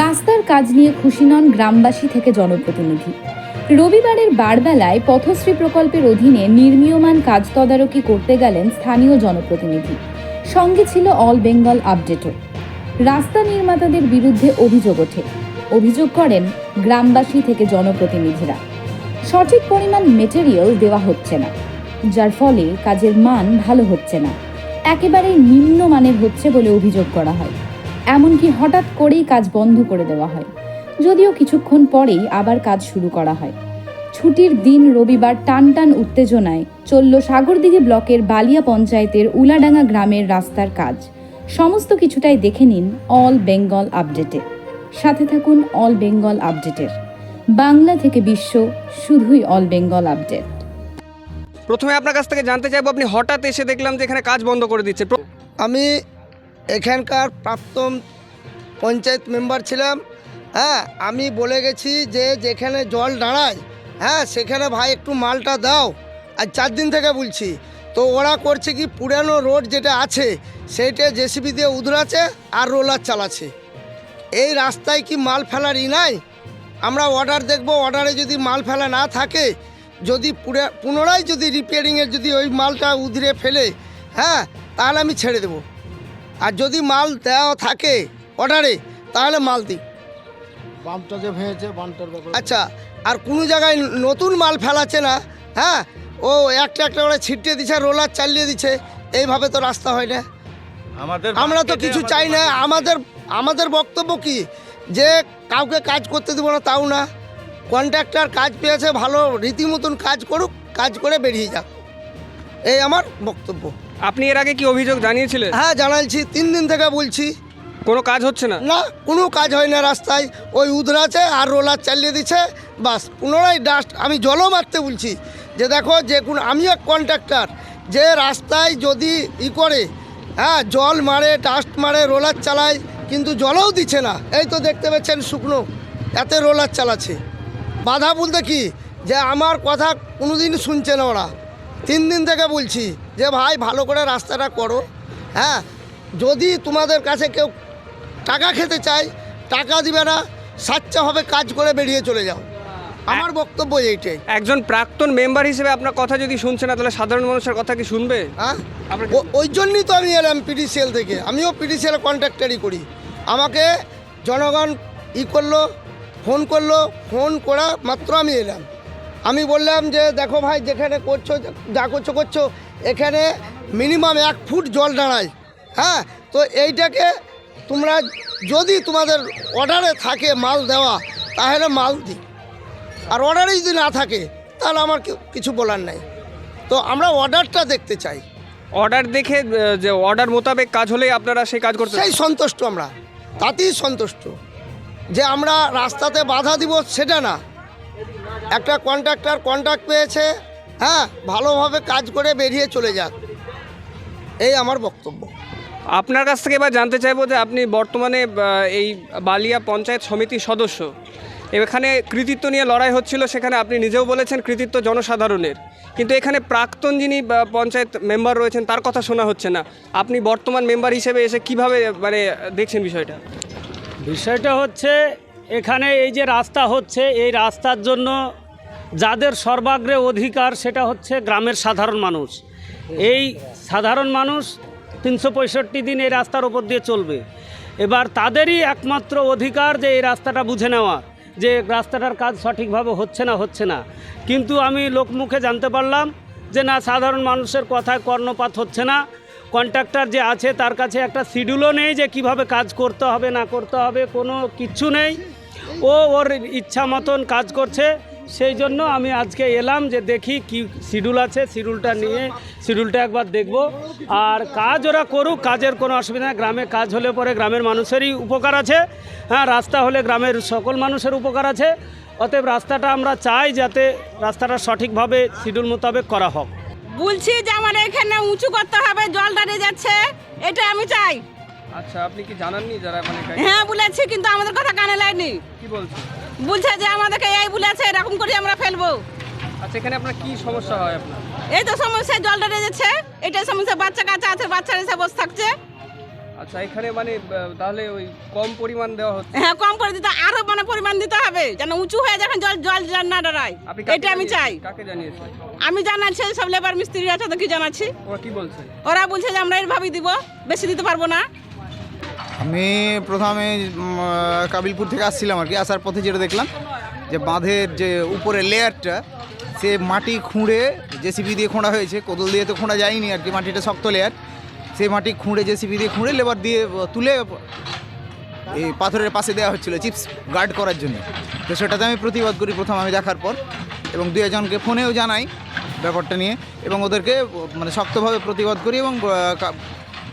রাস্তার কাজ নিয়ে খুশি নন গ্রামবাসী থেকে জনপ্রতিনিধি। রবিবারের বারবেলায় পথশ্রী প্রকল্পের অধীনে নির্মীয়মান কাজ তদারকি করতে গেলেন স্থানীয় জনপ্রতিনিধি। সঙ্গে ছিল অল বেঙ্গল আপডেটও। রাস্তা নির্মাতাদের বিরুদ্ধে অভিযোগ ওঠে। অভিযোগ করেন গ্রামবাসী থেকে জনপ্রতিনিধিরা। সঠিক পরিমাণ মেটেরিয়াল দেওয়া হচ্ছে না, যার ফলে কাজের মান ভালো হচ্ছে না। একেবারেই নিম্নমানের হচ্ছে বলে অভিযোগ করা হয়। এমনকি হঠাৎ করেই কাজ বন্ধ করে দেওয়া হয়। যদিও কিছুক্ষণ পরেই আবার কাজ শুরু করা হয়। ছুটির দিন রবিবার টান টান উত্তেজনায় চলল সাগরদিঘি ব্লকের বালিয়া পঞ্চায়েতের উলাডাঙ্গা গ্রামের রাস্তার কাজ। সমস্ত কিছুটাই দেখে নিন অল বেঙ্গল আপডেটে। সাথে থাকুন অল বেঙ্গল আপডেটের। বাংলা থেকে বিশ্ব, শুধুই অল বেঙ্গল আপডেট। প্রথমে আপনার কাছ থেকে জানতে চাইব, আপনি হঠাৎ এসে দেখলাম যে এখানে কাজ বন্ধ করে দিচ্ছে। আমি এখানকার প্রাক্তন পঞ্চায়েত মেম্বার ছিলাম। হ্যাঁ আমি বলে গেছি যে যেখানে জল দাঁড়ায় হ্যাঁ সেখানে ভাই একটু মালটা দাও। আর চার দিন থেকে বলছি, তো ওরা করছে কি, পুরানো রোড যেটা আছে, সেইটা জেসিবি দিয়ে উধরাচ্ছে আর রোলার চালাচ্ছে। এই রাস্তায় কি মাল ফেলার ই নাই? আমরা অর্ডার দেখব অর্ডারে যদি মাল ফেলা না থাকে যদি পুনরায় যদি রিপেয়ারিংয়ের যদি ওই মালটা উধরে ফেলে হ্যাঁ তাহলে আমি ছেড়ে দেবো। আর যদি মাল দেওয়া থাকে অর্ডারে তাহলে মাল দিই। বামটা যে ভেঙেছে বামটার ব্যাপারে আচ্ছা আর কোনো জায়গায় নতুন মাল ফেলাচ্ছে না হ্যাঁ ও একটা একটা করে ছিটিয়ে দিচ্ছে রোলার চালিয়ে দিচ্ছে এইভাবে তো রাস্তা হয় না। আমাদের আমরা তো কিছু চাই না আমাদের আমাদের বক্তব্য কি? যে কাউকে কাজ করতে দেবো না তাও না। কন্ট্রাক্টর কাজ পেয়েছে ভালো রীতিমতন কাজ করুক কাজ করে বেরিয়ে যাক। এই আমার বক্তব্য। আপনি এর আগে কি অভিযোগ জানিয়েছিলেন? হ্যাঁ জানাইছি তিন দিন থেকে বলছি। কোনো কাজ হচ্ছে না? না কোনো কাজ হয় না রাস্তায়। ওই উধরাছে আর রোলার চালিয়ে দিচ্ছে বাস। পুনরায় ডাস্ট আমি জলও মারতে বলছি। যে দেখো যে কোনো আমি এক কন্ট্রাক্টর যে রাস্তায় যদি ই করে হ্যাঁ জল মারে ডাস্ট মারে রোলার চালায় কিন্তু জলও দিচ্ছে না। এই তো দেখতে পাচ্ছেন শুকনো এতে রোলার চালাচ্ছে। বাধা বলতে কি? যে আমার কথা কোনোদিন শুনছে না ওরা। তিন দিন থেকে বলছি যে ভাই ভালো করে রাস্তাটা করো। হ্যাঁ? যদি তোমাদের কাছে কেউ টাকা খেতে চায় টাকা দিবে না সাচ্চা হবে কাজ করে বেরিয়ে চলে যাও। আমার বক্তব্য এইটাই। একজন প্রাক্তন মেম্বার হিসেবে আপনার কথা যদি শুনছে না তাহলে সাধারণ মানুষের কথা কি শুনবে? হ্যাঁ? ওই জন্যই তো আমি এলাম পিডিসিএল থেকে। আমিও পিডিসিএল কন্ট্রাক্টারই করি। আমাকে জনগণ ই করল ফোন করল ফোন করা মাত্র আমি এলাম। আমি বললাম যে দেখো ভাই যেখানে করছ যা করছ করছ এখানে মিনিমাম এক ফুট জল দাঁড়ায়। হ্যাঁ তো এইটাকে তোমরা যদি তোমাদের অর্ডারে থাকে মাল দেওয়া তাহলে মাল দিই। আর অর্ডারে যদি না থাকে তাহলে আমার কিছু বলার নাই। তো আমরা অর্ডারটা দেখতে চাই। অর্ডার দেখে যে অর্ডার মোতাবেক কাজ হলেই আপনারা সেই কাজ করতে সেই সন্তুষ্ট আমরা। তাতেই সন্তুষ্ট। যে আমরা রাস্তাতে বাধা দিব সেটা না। একটা কন্ট্রাক্টর কন্ট্রাক্ট পেয়েছে হ্যাঁ ভালোভাবে কাজ করে বেরিয়ে চলে যাক। এই আমার বক্তব্য। আপনার কাছ থেকে এবার জানতে চাইব যে আপনি বর্তমানে এই বালিয়া পঞ্চায়েত সমিতির সদস্য। এখানে কৃতিত্ব নিয়ে লড়াই হচ্ছিল, সেখানে আপনি নিজেও বলেছেন কৃতিত্ব জনসাধারণের। কিন্তু এখানে প্রাক্তন যিনি পঞ্চায়েত মেম্বার রয়েছেন, তার কথা শোনা হচ্ছে না। আপনি বর্তমান মেম্বার হিসেবে এসে কীভাবে মানে দেখছেন বিষয়টা? বিষয়টা হচ্ছে, এখানে এই যে রাস্তা হচ্ছে, এই রাস্তার জন্য যাদের সর্বাগ্রে অধিকার সেটা হচ্ছে গ্রামের সাধারণ মানুষ। এই সাধারণ মানুষ তিনশো পঁয়ষট্টি দিন এই রাস্তার ওপর দিয়ে চলবে। এবার তাদেরই একমাত্র অধিকার যে এই রাস্তাটা বুঝে নেওয়া যে রাস্তাটার কাজ সঠিকভাবে হচ্ছে না হচ্ছে না। কিন্তু আমি লোকমুখে জানতে পারলাম যে না, সাধারণ মানুষের কথায় কর্ণপাত হচ্ছে না। কন্ট্রাক্টর যে আছে তার কাছে একটা শিডিউলও নেই যে কীভাবে কাজ করতে হবে, না করতে হবে, কোনো কিচ্ছু নেই। ও ওর ইচ্ছা মতন কাজ করছে, সেই জন্য আমি আজকে এলাম যে দেখি কি শিডিউল আছে, শিডিউলটা নিয়ে, শিডিউলটা একবার দেখব। আর কাজ ওরা করুক, কাজের কোনো অসুবিধা গ্রামে কাজ হলে পরে গ্রামের মানুষেরই উপকার আছে। হ্যাঁ রাস্তা হলে গ্রামের সকল মানুষের উপকার আছে। অতএব রাস্তাটা আমরা চাই যাতে রাস্তাটা সঠিকভাবে শিডিউল মোতাবেক করা হোক। বলছি যে আমার এখানে উঁচু করতে হবে জল দাঁড়িয়ে যাচ্ছে। এটা আমি চাই। আচ্ছা আপনি কি জানাননি যারা মানে হ্যাঁ বলেছি কিন্তু আমাদের কথা কানে লাগনি। কি বলছে? বলছে যে আমাদেরকে এই বলেছে এরকম করে আমরা ফেলব। আচ্ছা এখানে আপনার কি সমস্যা হয় আপনার? এই তো সমস্যা জল দাঁড়িয়ে যাচ্ছে। এটা সমস্যা বাচ্চা কাচ্চা আছে বাচ্চারা এসে বসে থাকছে। আচ্ছা এখানে মানে তাহলে ওই কম পরিমাণ দেওয়া হচ্ছে। হ্যাঁ কম করে দিতে আরও মানে পরিমাণ দিতে হবে যেন উঁচু হয়ে যখন জল জল না দাঁড়ায়। এটা আমি চাই। কাকে জানিয়েছেন? আমি জানাচ্ছি সব লেবার মিস্ত্রি আছে তো কি জানাচ্ছি। ওরা কি বলছে? ওরা বলছে যে আমরা এইভাবেই দিব বেশি দিতে পারব না। আমি প্রথমে কাবিলপুর থেকে আসছিলাম আর কি আসার পথে যেটা দেখলাম যে বাঁধের যে উপরে লেয়ারটা সে মাটি খুঁড়ে জেসিবি দিয়ে খোঁড়া হয়েছে কোদল দিয়ে তো খোঁড়া যায়নি আর কি মাটিটা শক্ত লেয়ার সেই মাটি খুঁড়ে জেসিবি দিয়ে খুঁড়ে লেবার দিয়ে তুলে এই পাথরের পাশে দেওয়া হচ্ছিল চিপস গার্ড করার জন্য। তো সেটাতে আমি প্রতিবাদ করি প্রথম আমি দেখার পর। এবং দু একজনকে ফোনেও জানাই ব্যাপারটা নিয়ে। এবং ওদেরকে মানে শক্তভাবে প্রতিবাদ করি এবং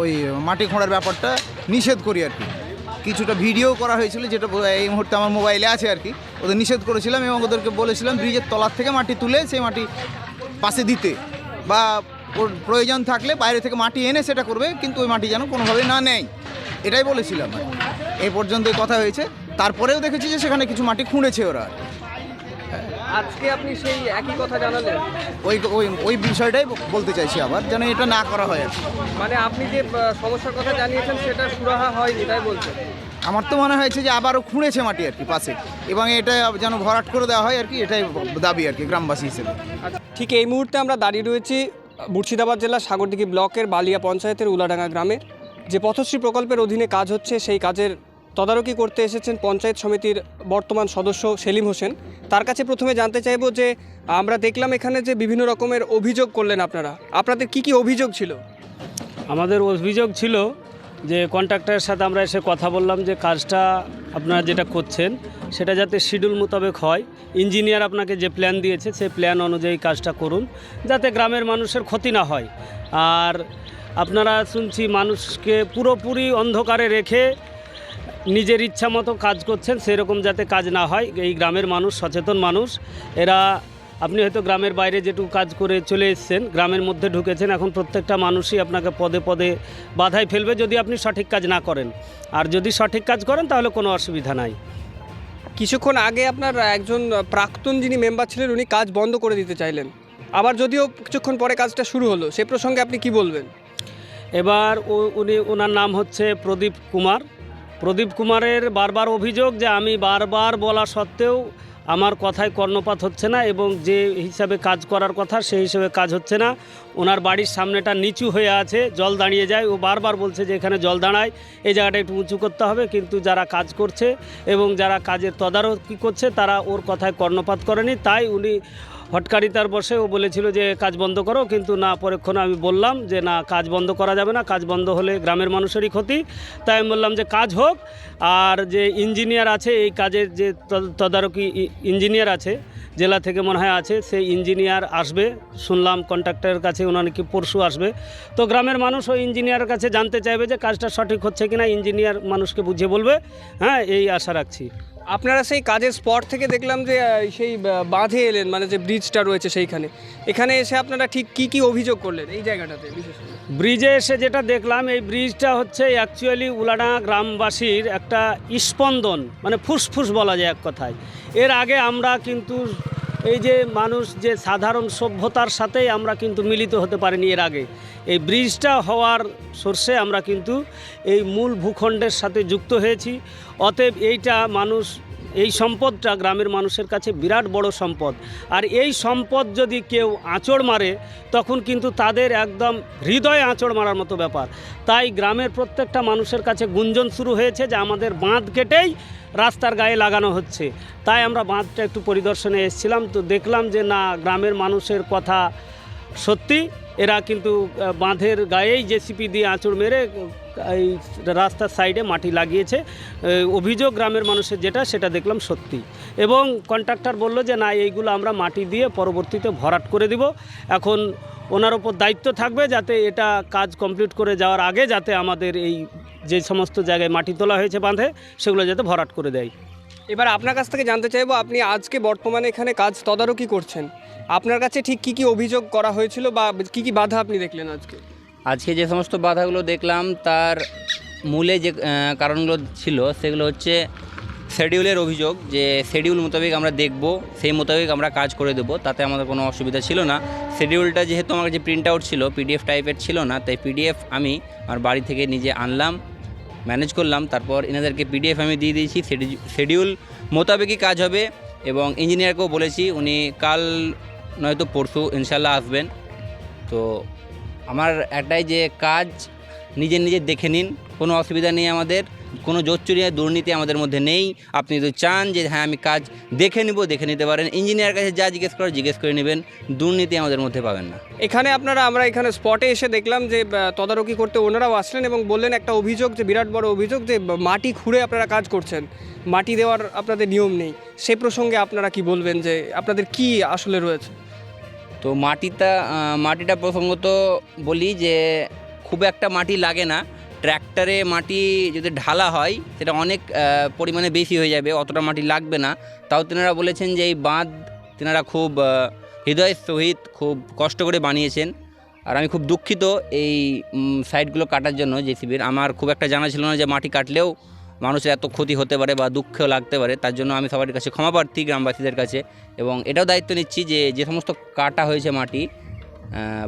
ওই মাটি খোঁড়ার ব্যাপারটা নিষেধ করি আর কি। কিছুটা ভিডিও করা হয়েছিল যেটা এই মুহূর্তে আমার মোবাইলে আছে আর কি। ওদের নিষেধ করেছিলাম এবং ওদেরকে বলেছিলাম ব্রিজের তলার থেকে মাটি তুলে সেই মাটি পাশে দিতে বা ওর প্রয়োজন থাকলে বাইরে থেকে মাটি এনে সেটা করবে কিন্তু ওই মাটি যেন কোনোভাবে না নেয়। এটাই বলেছিলাম এই পর্যন্ত কথা হয়েছে। তারপরেও দেখেছি যে সেখানে কিছু মাটি খুঁড়েছে ওরা। আজকে আপনি সেই একই কথা জানালেন? ওই ওই ওই বিষয়টাই বলতে চাইছি আবার যেন এটা না করা হয় আর কি। মানে আপনি যে সমস্যার কথা জানিয়েছেন সেটা সুরাহা হয়নি তাই বলছেন? আমার তো মনে হয়েছে যে আবারও খুঁড়েছে মাটি আর কি পাশে। এবং এটা যেন ভরাট করে দেওয়া হয় আর কি এটাই দাবি আর কি গ্রামবাসী হিসেবে। আচ্ছা। ঠিক এই মুহূর্তে আমরা দাঁড়িয়ে রয়েছি মুর্শিদাবাদ জেলার সাগরদিঘি ব্লকের বালিয়া পঞ্চায়েতের উলাডাঙ্গা গ্রামে যে পথশ্রী প্রকল্পের অধীনে কাজ হচ্ছে, সেই কাজের তদারকি করতে এসেছেন পঞ্চায়েত সমিতির বর্তমান সদস্য সেলিম হোসেন। তার কাছে প্রথমে জানতে চাইব যে, আমরা দেখলাম এখানে যে বিভিন্ন রকমের অভিযোগ করলেন আপনারা। আপনাদের কি কি অভিযোগ ছিল? আমাদের অভিযোগ ছিল যে কন্ট্রাক্টরের সাথে আমরা এসে কথা বললাম যে, কাজটা আপনারা যেটা করছেন, সেটা যাতে শিডিউল মোতাবেক হয়। ইঞ্জিনিয়ার আপনাকে যে প্ল্যান দিয়েছে, সেই প্ল্যান অনুযায়ী কাজটা করুন, যাতে গ্রামের মানুষের ক্ষতি না হয়। আর আপনারা শুনছি মানুষকে পুরোপুরি অন্ধকারে রেখে নিজের ইচ্ছা মতো কাজ করছেন, সেরকম যাতে কাজ না হয়। এই গ্রামের মানুষ, সচেতন মানুষ, এরা আপনি হয়তো গ্রামের বাইরে যেটুকু কাজ করে চলে এসছেন গ্রামের মধ্যে ঢুকেছেন এখন প্রত্যেকটা মানুষই আপনাকে পদে পদে বাধায় ফেলবে যদি আপনি সঠিক কাজ না করেন। আর যদি সঠিক কাজ করেন তাহলে কোনো অসুবিধা নাই। কিছুক্ষণ আগে আপনার একজন প্রাক্তন যিনি মেম্বার ছিলেন উনি কাজ বন্ধ করে দিতে চাইলেন। আবার যদিও কিছুক্ষণ পরে কাজটা শুরু হলো সে প্রসঙ্গে আপনি কি বলবেন? এবার উনি ওনার নাম হচ্ছে প্রদীপ কুমার। প্রদীপ কুমারের বারবার অভিযোগ যে আমি বারবার বলা সত্ত্বেও আমার কথায় কর্ণপাত হচ্ছে না এবং যে হিসাবে কাজ করার কথা সেই হিসাবে কাজ হচ্ছে না। ওনার বাড়ির সামনেটা নিচু হয়ে আছে, জল দাঁড়িয়ে যায়। ও বারবার বলছে যে এখানে জল দাঁড়ায়, এই জায়গাটা একটু উঁচু করতে হবে। কিন্তু যারা কাজ করছে এবং যারা কাজের তদারকি করছে, তারা ওর কথায় কর্ণপাত করেনি। তাই উনি হটকারিতার বসে, ও বলেছিল যে, কাজ বন্ধ করো। কিন্তু না, পরক্ষণে আমি বললাম যে, না, কাজ বন্ধ করা যাবে না, কাজ বন্ধ হলে গ্রামের মানুষেরই ক্ষতি। তাই আমি বললাম যে, কাজ হোক। আর যে ইঞ্জিনিয়ার আছে, এই কাজের যে তদারকি ইঞ্জিনিয়ার আছে, জেলা থেকে মনে হয় আছে সেই ইঞ্জিনিয়ার আসবে। শুনলাম কন্ট্রাক্টরের কাছে ওনার কি পরশু আসবে। তো গ্রামের মানুষ ওই ইঞ্জিনিয়ারের কাছে জানতে চাইবে যে, কাজটা সঠিক হচ্ছে কিনা? ইঞ্জিনিয়ার মানুষকে বুঝিয়ে বলবে হ্যাঁ এই আশা রাখছি। আপনারা সেই কাজের স্পট থেকে দেখলাম যে সেই বাঁধে এলেন মানে যে ব্রিজটা রয়েছে সেইখানে। এখানে এসে আপনারা ঠিক কি কি অভিযোগ করলেন এই জায়গাটাতে ব্রিজে এসে যেটা দেখলাম, এই ব্রিজটা হচ্ছে অ্যাকচুয়ালি উলাডাঙ্গা গ্রামবাসীর একটা স্পন্দন মানে ফুসফুস বলা যায় এক কথায়। এর আগে আমরা কিন্তু এই যে মানুষ যে সাধারণ সভ্যতার সাথেই আমরা কিন্তু মিলিত হতে পারিনি এর আগে। এই ব্রিজটা হওয়ার সোর্সে আমরা কিন্তু এই মূল ভূখণ্ডের সাথে যুক্ত হয়েছি। অতএব এইটা মানুষ এই সম্পদটা গ্রামের মানুষের কাছে বিরাট বড় সম্পদ। আর এই সম্পদ যদি কেউ আঁচড় মারে, তখন কিন্তু তাদের একদম হৃদয়ে আঁচড় মারার মতো ব্যাপার। তাই গ্রামের প্রত্যেকটা মানুষের কাছে গুঞ্জন শুরু হয়েছে যে আমাদের বাঁধ কেটেই রাস্তার গায়ে লাগানো হচ্ছে। তাই আমরা বাঁধটা একটু পরিদর্শনে এসেছিলাম, তো দেখলাম যে না, গ্রামের মানুষের কথা সত্যি। এরা কিন্তু বাঁধের গায়েই জেসিপি দিয়ে আঁচড় মেরে, এই রাস্তার সাইডে মাটি লাগিয়েছে। অভিযোগ গ্রামের মানুষের যেটা, সেটা দেখলাম সত্যি। এবং কন্ট্রাক্টর বলল যে, না, এইগুলো আমরা মাটি দিয়ে পরবর্তীতে ভরাট করে দিব। এখন ওনার ওপর দায়িত্ব থাকবে যাতে এটা কাজ কমপ্লিট করে যাওয়ার আগে যাতে আমাদের এই যে সমস্ত জায়গায় মাটি তোলা হয়েছে বাঁধে, সেগুলো যাতে ভরাট করে দেয়। এবার আপনার কাছ থেকে জানতে চাইব, আপনি আজকে বর্তমানে এখানে কাজ তদারকি করছেন। আপনার কাছে ঠিক কি কি অভিযোগ করা হয়েছিল বা কি কি বাধা আপনি দেখলেন আজকে? আজকে যে সমস্ত বাধাগুলো দেখলাম, তার মূলে যে কারণগুলো ছিল, সেগুলো হচ্ছে শেডিউলের অভিযোগ, যে শেডিউল মোতাবেক আমরা দেখব, সেই মোতাবেক আমরা কাজ করে দেবো, তাতে আমাদের কোনো অসুবিধা ছিল না। শেডিউলটা যেহেতু আমার যে প্রিন্ট আউট ছিল পিডিএফ টাইপের ছিল না, তাই পিডিএফ আমি আমার বাড়ি থেকে নিজে আনলাম। ম্যানেজ করলাম। তারপর এনাদেরকে পিডিএফ আমি দিয়ে দিয়েছি। শিডিউল মোতাবেকই কাজ হবে এবং ইঞ্জিনিয়ারকেও বলেছি, উনি কাল নয়তো পরশু ইনশাল্লাহ আসবেন। তো আমার একটাই যে কাজ, নিজে নিজে দেখে নিন, কোনো অসুবিধা নেই আমাদের। কোনো জোচ্চুরি দুর্নীতি আমাদের মধ্যে নেই। আপনি যদি চান যে হ্যাঁ আমি কাজ দেখে নিব দেখে নিতে পারেন। ইঞ্জিনিয়ার কাছে যা জিজ্ঞেস করার জিজ্ঞেস করে নেবেন। দুর্নীতি আমাদের মধ্যে পাবেন না। এখানে আপনারা আমরা এখানে স্পটে এসে দেখলাম যে তদারকি করতে ওনারাও আসলেন এবং বললেন একটা অভিযোগ যে বিরাট বড় অভিযোগ যে মাটি খুঁড়ে আপনারা কাজ করছেন। মাটি দেওয়ার আপনাদের নিয়ম নেই। সে প্রসঙ্গে আপনারা কি বলবেন যে আপনাদের কি আসলে রয়েছে? তো মাটিটা মাটিটা প্রসঙ্গত বলি যে খুব একটা মাটি লাগে না। ট্র্যাক্টরে মাটি যদি ঢালা হয়, সেটা অনেক পরিমাণে বেশি হয়ে যাবে, অতটা মাটি লাগবে না। তাও তেনারা বলেছেন যে এই বাঁধ তেনারা খুব হৃদয়ের সহিত খুব কষ্ট করে বানিয়েছেন। আর আমি খুব দুঃখিত এই সাইডগুলো কাটার জন্য জেসিবির আমার খুব একটা জানা ছিল না যে মাটি কাটলেও মানুষের এত ক্ষতি হতে পারে বা দুঃখও লাগতে পারে। তার জন্য আমি সবার কাছে ক্ষমা প্রার্থী গ্রামবাসীদের কাছে। এবং এটাও দায়িত্ব নিচ্ছি যে যে সমস্ত কাটা হয়েছে মাটি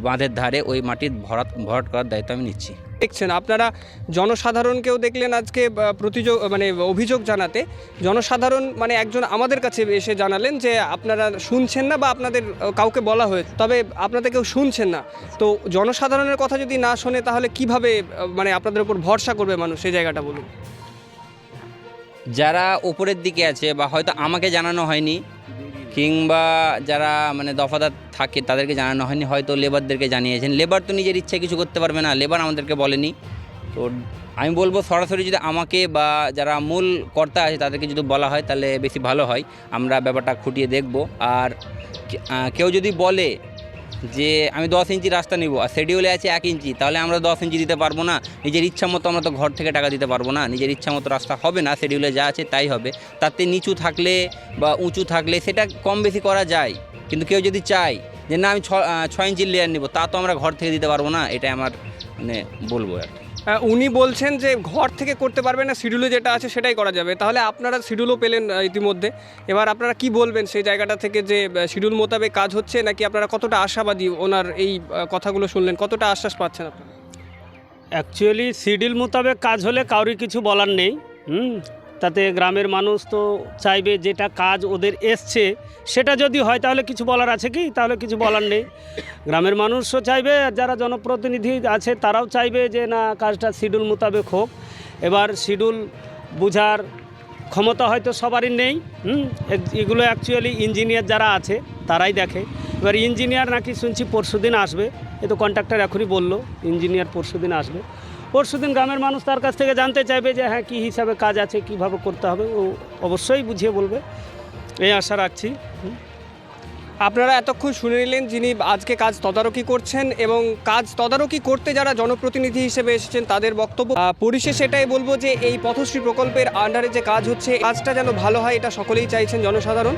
বাঁধের ধারে ওই মাটির ভরাট ভরাট করার দায়িত্ব আমি নিচ্ছি। দেখছেন আপনারা জনসাধারণকেও দেখলেন আজকে প্রতিযোগ মানে অভিযোগ জানাতে। জনসাধারণ মানে একজন আমাদের কাছে এসে জানালেন যে আপনারা শুনছেন না বা আপনাদের কাউকে বলা হয়েছে তবে আপনাদের কেউ শুনছেন না। তো জনসাধারণের কথা যদি না শোনে তাহলে কীভাবে মানে আপনাদের উপর ভরসা করবে মানুষ? সেই জায়গাটা বলুন। যারা ওপরের দিকে আছে বা হয়তো আমাকে জানানো হয়নি কিংবা যারা মানে দফাদার থাকে, তাদেরকে জানানো হয়নি। হয়তো লেবারদেরকে জানিয়েছেন। লেবার তো নিজের ইচ্ছে কিছু করতে পারবে না লেবার আমাদেরকে বলেনি। তো আমি বলব, সরাসরি যদি আমাকে বা যারা মূল কর্তা আছে, তাদেরকে যদি বলা হয়, তাহলে বেশি ভালো হয়। আমরা ব্যাপারটা খুঁটিয়ে দেখব। আর কেউ যদি বলে যে আমি দশ ইঞ্চি রাস্তা নিব, আর শেডিউলে আছে এক ইঞ্চি, তাহলে আমরা দশ ইঞ্চি দিতে পারব না। নিজের ইচ্ছা মতো আমরা তো ঘর থেকে টাকা দিতে পারব না, নিজের ইচ্ছা মতো রাস্তা হবে না শেডিউলে যা আছে তাই হবে। তাতে নিচু থাকলে বা উঁচু থাকলে সেটা কম বেশি করা যায়, কিন্তু কেউ যদি চায় যে না আমি ছ ছয় ইঞ্চির লেয়ার নিব, তা তো আমরা ঘর থেকে দিতে পারব না, এটাই আমার মানে বলব আর উনি বলছেন যে ঘর থেকে করতে পারবেন না শিডিউলে যেটা আছে সেটাই করা যাবে। তাহলে আপনারা শিডিউলও পেলেন ইতিমধ্যে। এবার আপনারা কি বলবেন সেই জায়গাটা থেকে যে শিডিউল মোতাবেক কাজ হচ্ছে, নাকি আপনারা কতটা আশাবাদী ওনার এই কথাগুলো শুনলেন? কতটা আশ্বাস পাচ্ছেন আপনারা? অ্যাকচুয়ালি শিডিউল মোতাবেক কাজ হলে কাউরি কিছু বলার নেই, হুম? তাতে গ্রামের মানুষ তো চাইবে যেটা কাজ ওদের এসছে, সেটা যদি হয় তাহলে কিছু বলার আছে কি? তাহলে কিছু বলার নেই। গ্রামের মানুষও চাইবে, আর যারা জনপ্রতিনিধি আছে তারাও চাইবে যে না, কাজটা শিডিউল মোতাবেক হোক। এবার শিডিউল বুঝার ক্ষমতা হয়তো সবারই নেই, হুম? এগুলো অ্যাকচুয়ালি ইঞ্জিনিয়ার যারা আছে, তারাই দেখে। এবার ইঞ্জিনিয়ার নাকি শুনছি পরশুদিন আসবে, এ তো কন্ট্রাক্টর এখনই বলল ইঞ্জিনিয়ার পরশুদিন আসবে। পরশুদিন গ্রামের মানুষ তার কাছ থেকে জানতে চাইবে যে হ্যাঁ কী হিসাবে কাজ আছে, কীভাবে করতে হবে, ও অবশ্যই বুঝিয়ে বলবে এই আশা রাখছি। আপনারা এতক্ষণ শুনে নিলেন যিনি আজকে কাজ তদারকি করছেন এবং কাজ তদারকি করতে যারা জনপ্রতিনিধি হিসেবে এসেছেন, তাদের বক্তব্য পরিশেষে এটাই বলব যে এই পথশ্রী প্রকল্পের আন্ডারে যে কাজ হচ্ছে কাজটা যেন ভালো হয়, এটা সকলেই চাইছেন, জনসাধারণ